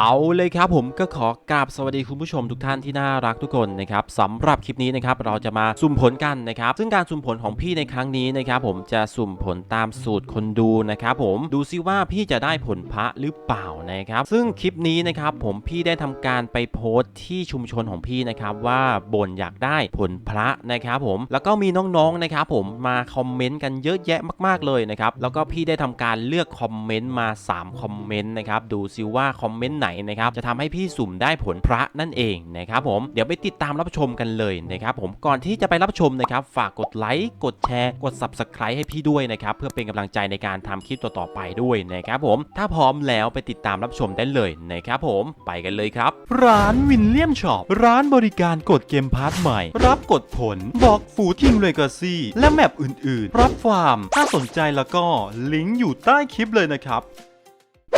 เอาเลยครับผมก็ขอกราบสวัสดีคุณผู้ชมทุกท่านที่น่ารักทุกคนนะครับสำหรับคลิปนี้นะครับเราจะมาสุ่มผลกันนะครับ ซึ่งการสุ่มผลของพี่ในครั้งนี้นะครับผมจะสุ่มผลตามสูตรคนดูนะครับผมดูซิว่าพี่จะได้ผลพระหรือเปล่านะครับ ซึ่งคลิปนี้นะครับผมพี่ได้ทำการไปโพสต์ที่ชุมชนของพี่นะครับว่าบ่นอยากได้ผลพระนะครับผมแล้วก็มีน้องๆนะครับผมมาคอมเมนต์กันเยอะแยะมากๆเลยนะครับแล้วก็พี่ได้ทำการเลือกคอมเมนต์มา 3 คอมเมนต์นะครับดูซิว่าคอมเมนต์ไหนนะครับจะทำให้พี่สุ่มได้ผลพระนั่นเองนะครับผมเดี๋ยวไปติดตามรับชมกันเลยนะครับผมก่อนที่จะไปรับชมนะครับฝากกดไลค์กดแชร์กด subscribe ให้พี่ด้วยนะครับเพื่อเป็นกำลังใจในการทำคลิปต่อๆไปด้วยนะครับผมถ้าพร้อมแล้วไปติดตามรับชมได้เลยนะครับผมไปกันเลยครับ ร้านวินเลียมช็อปร้านบริการกดเกมพาร์ทใหม่ รับกดผลบอกฟูทิงเลกาซี่และแมปอื่นๆ รับฟาร์ม ถ้าสนใจแล้วก็ลิงก์อยู่ใต้คลิปเลยนะครับ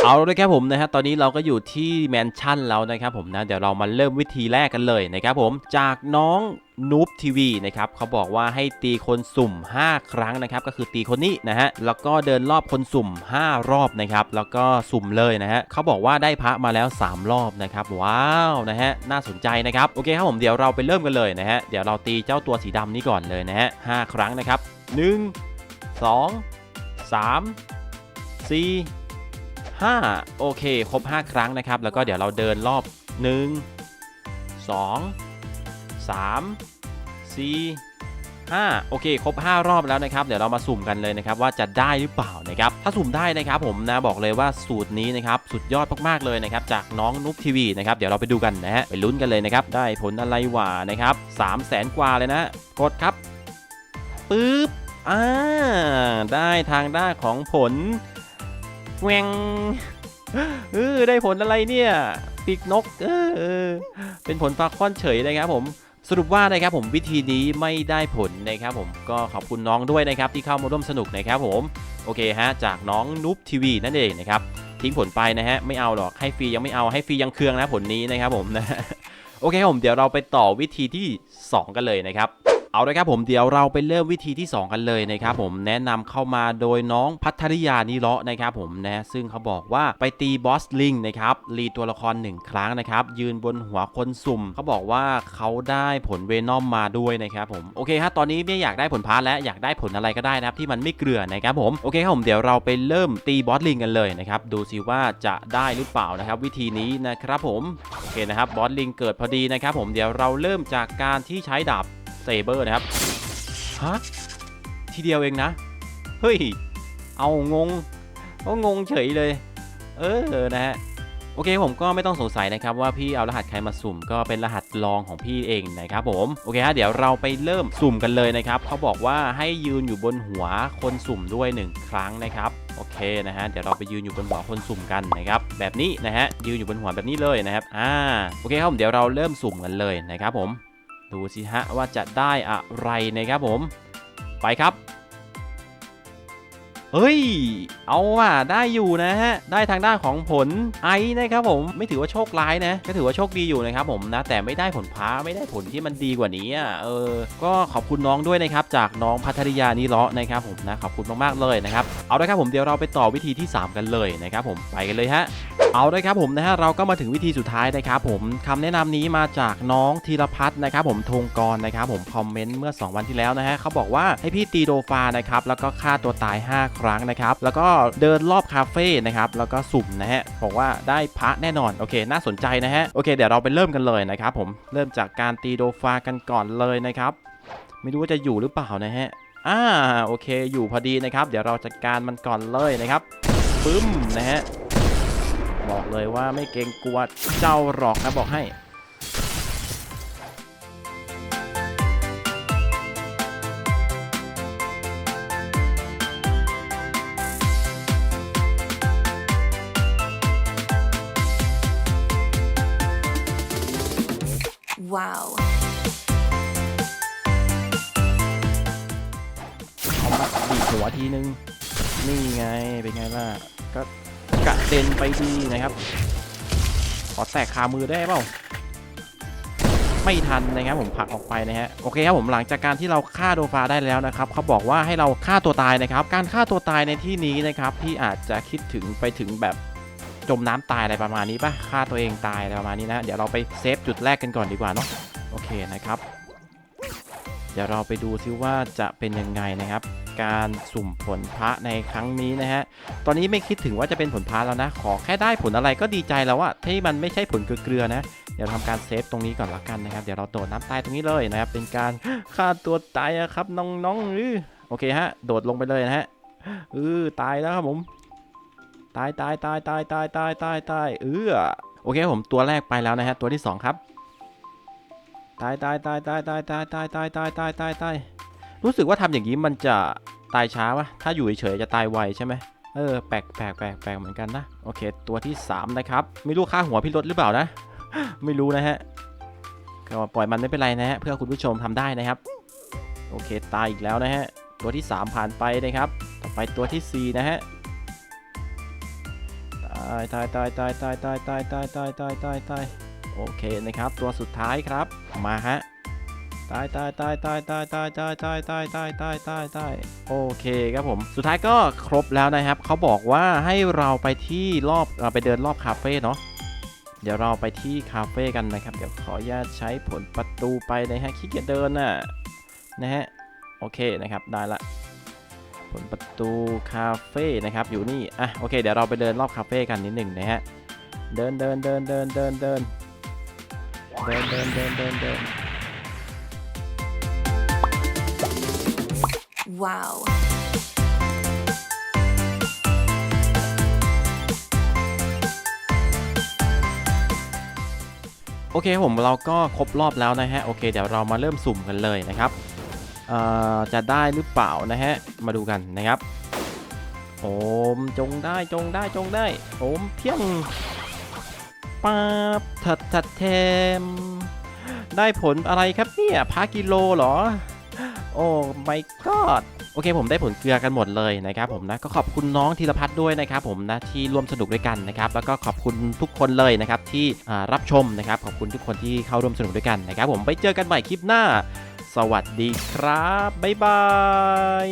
เอาเลยครับผมนะฮะตอนนี้เราก็อยู่ที่แมนชั่นแล้วนะครับผมนะเดี๋ยวเรามาเริ่มวิธีแรกกันเลยนะครับผมจากน้องนูบทีวีนะครับเขาบอกว่าให้ตีคนสุ่ม 5 ครั้งนะครับก็คือตีคนนี้นะฮะแล้วก็เดินรอบคนสุ่ม 5 รอบนะครับแล้วก็สุ่มเลยนะฮะเขาบอกว่าได้พระมาแล้ว 3 รอบนะครับว้าวนะฮะน่าสนใจนะครับโอเคครับผมเดี๋ยวเราไปเริ่มกันเลยนะฮะเดี๋ยวเราตีเจ้าตัวสีดำนี้ก่อนเลยนะฮะหครั้งนะครับ 1 2 3 4 5 โอเค ครบ 5 ครั้งนะครับ แล้วก็เดี๋ยวเราเดินรอบ 1 2 3 4 5โอเค ครบ 5 รอบแล้วนะครับ เดี๋ยวเรามาสุ่มกันเลยนะครับว่าจะได้หรือเปล่านะครับ ถ้าสุ่มได้นะครับผมนะบอกเลยว่าสูตรนี้นะครับสุดยอดมากๆเลยนะครับจากน้องนุ๊กทีวีนะครับเดี๋ยวเราไปดูกันนะฮะไปลุ้นกันเลยนะครับได้ผลอะไรหว่านะครับ3 0 0แสนกว่าเลยนะ กดครับปึ๊บอ่าได้ทางด้านของผล แหวงเออได้ผลอะไรเนี่ยปีกนกเออเป็นผลฟาคอนเฉยนะครับผมสรุปว่านะครับผมวิธีนี้ไม่ได้ผลนะครับผมก็ขอบคุณน้องด้วยนะครับที่เข้ามาร่วมสนุกนะครับผมโอเคฮะจากน้องนุ๊บทีวีนั่นเองนะครับทิ้งผลไปนะฮะไม่เอาหรอกให้ฟรียังไม่เอาให้ฟรียังเคืองนะผลนี้นะครับผมนะโอเคผมเดี๋ยวเราไปต่อวิธีที่ 2 กันเลยนะครับ เอาละครับผมเดี๋ยวเราไปเริ่มวิธีที่ 2 กันเลยนะครับผมแนะนำเข้ามาโดยน้องพัทริยานิเลาะนะครับผมนะซึ่งเขาบอกว่าไปตีบอสลิงนะครับรีตัวละคร 1 ครั้งนะครับยืนบนหัวคนสุ่มเขาบอกว่าเขาได้ผลเวนอมมาด้วยนะครับผมโอเคฮะตอนนี้ไม่อยากได้ผลพาร์ทและอยากได้ผลอะไรก็ได้นะครับที่มันไม่เกลือนะครับผมโอเคครับผมเดี๋ยวเราไปเริ่มตีบอสลิงกันเลยนะครับดูสิว่าจะได้หรือเปล่านะครับวิธีนี้นะครับผมโอเคนะครับบอสลิงเกิดพอดีนะครับผมเดี๋ยวเราเริ่มจากการที่ใช้ดาบ เซเบอร์นะครับ ฮะ ทีเดียวเองนะ เฮ้ย เอางงก็งงเฉยเลย เออ นะฮะ โอเคผมก็ไม่ต้องสงสัยนะครับว่าพี่เอารหัสใครมาสุ่มก็เป็นรหัสรองของพี่เองนะครับผม โอเคฮะเดี๋ยวเราไปเริ่มสุ่มกันเลยนะครับเขาบอกว่าให้ยืนอยู่บนหัวคนสุ่มด้วย 1 ครั้งนะครับโอเคนะฮะเดี๋ยวเราไปยืนอยู่บนหัวคนสุ่มกันนะครับแบบนี้นะฮะยืนอยู่บนหัวแบบนี้เลยนะครับอ่าโอเคครับผมเดี๋ยวเราเริ่มสุ่มกันเลยนะครับผม ดูสิฮะว่าจะได้อะไรนะครับผม ไปครับ เฮ้ย เอาว่ะได้อยู่นะฮะ ได้ทางด้านของผลไอนะครับผม ไม่ถือว่าโชคร้ายนะ ก็ถือว่าโชคดีอยู่นะครับผมนะ แต่ไม่ได้ผลพ้าไม่ได้ผลที่มันดีกว่านี้อะ เออ ก็ขอบคุณน้องด้วยนะครับ จากน้องพัทริยานิเลาะนะครับผมนะ ขอบคุณมากๆเลยนะครับ เอาละครับผมเดี๋ยวเราไปต่อวิธีที่ 3 กันเลยนะครับผมไปกันเลยฮะเอาลยครับผมนะฮะเราก็มาถึงวิธีสุดท้ายนะครับผมคำแนะนำนี้มาจากน้องธีรพัฒน์นะครับผมธงกรนะครับผมคอมเมนต์เมื่อ 2 วันที่แล้วนะฮะเขาบอกว่าให้พี่ตีโดฟานะครับแล้วก็ฆ่าตัวตาย 5 ครั้งนะครับแล้วก็เดินรอบคาเฟ่นะครับแล้วก็สุ่มนะฮะบอกว่าได้พระแน่นอนโอเค น่าสนใจนะฮะโอเคเดี๋ยวเราไปเริ่มกันเลยนะครับผมเริ่มจากการตีโดฟากันก่อนเลยนะครับไม่รู้ว่าจะอยู่หรือเปล่านะฮะ อ่าโอเคอยู่พอดีนะครับ เดี๋ยวเราจัดการมันก่อนเลยนะครับปึ้มนะฮะบอกเลยว่าไม่เกรงกลัวเจ้าหรอกนะบอกให้ Wow. เอ หัวทีนึง นี่ไง เป็นไงล่ะ ก็กระเด็นไปดีนะครับ ขอแตกคามือได้เปล่า ไม่ทันนะครับผมผลักออกไปนะฮะ โอเคครับผมหลังจากการที่เราฆ่าโดฟาได้แล้วนะครับ เขาบอกว่าให้เราฆ่าตัวตายนะครับ การฆ่าตัวตายในที่นี้นะครับพี่อาจจะคิดถึงไปถึงแบบจมน้ำตายอะไรประมาณนี้ปะฆ่าตัวเองตายอะไรประมาณนี้นะ เดี๋ยวเราไปเซฟจุดแรกกันก่อนดีกว่าเนาะ โอเคนะครับ เดี๋ยวเราไปดูซิว่าจะเป็นยังไงนะครับ การสุ่มผลพระในครั้งนี้นะฮะ ตอนนี้ไม่คิดถึงว่าจะเป็นผลพระแล้วนะ ขอแค่ได้ผลอะไรก็ดีใจแล้วอะที่มันไม่ใช่ผลเกลือๆนะ เดี๋ยวทำการเซฟตรงนี้ก่อนละกันนะครับ เดี๋ยวเราโดดน้ำตายตรงนี้เลยนะครับ เป็นการฆ่าตัวตายครับน้องๆอื้อโอเคฮะ โดดลงไปเลยนะฮะเออตายแล้วครับผม ตายตายตายตายตายตายตายตายเออโอเคผมตัวแรกไปแล้วนะฮะ ตัวที่สองครับ ตายตายตายตายตายตายตายตายตายตายตาย รู้สึกว่าทำอย่างนี้มันจะตายช้าวะถ้าอยู่เฉยๆจะตายไวใช่ไหมเออแปลกแปลกแปลกแปลกเหมือนกันนะโอเค ตัวที่สามนะครับ ไม่รู้ค่าหัวพี่รถหรือเปล่านะ ไม่รู้นะฮะก็ปล่อยมันไม่เป็นไรนะฮะเพื่อคุณผู้ชมทำได้นะครับ โอเคตายอีกแล้วนะฮะตัวที่ 3 ผ่านไปนะครับ ต่อไปตัวทีสี่ 4 นะฮะตายตายตายตายตายตายตายตายตายตายตายโอเคนะครับ ตัวสุดท้ายครับมาฮะ ตายตายตายตายตายตายตายตายตายตายตายตายตายโอเคครับผม สุดท้ายก็ครบแล้วนะครับ เขาบอกว่าให้เราไปที่รอบเราไปเดินรอบคาเฟ่เนาะเดี๋ยวเราไปที่คาเฟ่กันนะครับ เดี๋ยวขออนุญาตใช้ผลประตูไปนะฮะขี้เกียจเดินน่ะนะฮะโอเคนะครับได้ละผลประตูคาเฟ่นะครับอยู่นี่อะโอเคเดี๋ยวเราไปเดินรอบคาเฟ่กันนิดหนึ่งนะฮะเดินเดินเดินเดินเดินเดินเดินเดินเดินเดิน Wow. โอเคผมเราก็ครบรอบแล้วนะฮะโอเคเดี๋ยวเรามาเริ่มสุ่มกันเลยนะครับจะได้หรือเปล่านะฮะมาดูกันนะครับโอมจงได้จงได้จงได้โอมเพียงป๊าบถัดถัดแทมได้ผลอะไรครับเนี่ยพากิโลเหรอ โอ้ไม่กอดโอเคผมได้ผลเกลือกันหมดเลยนะครับผมนะก็ขอบคุณน้องธีรพัฒน์ด้วยนะครับผมนะที่ร่วมสนุกด้วยกันนะครับแล้วก็ขอบคุณทุกคนเลยนะครับที่รับชมนะครับขอบคุณทุกคนที่เข้าร่วมสนุกด้วยกันนะครับผมไปเจอกันใหม่คลิปหน้า สวัสดีครับบ๊ายบาย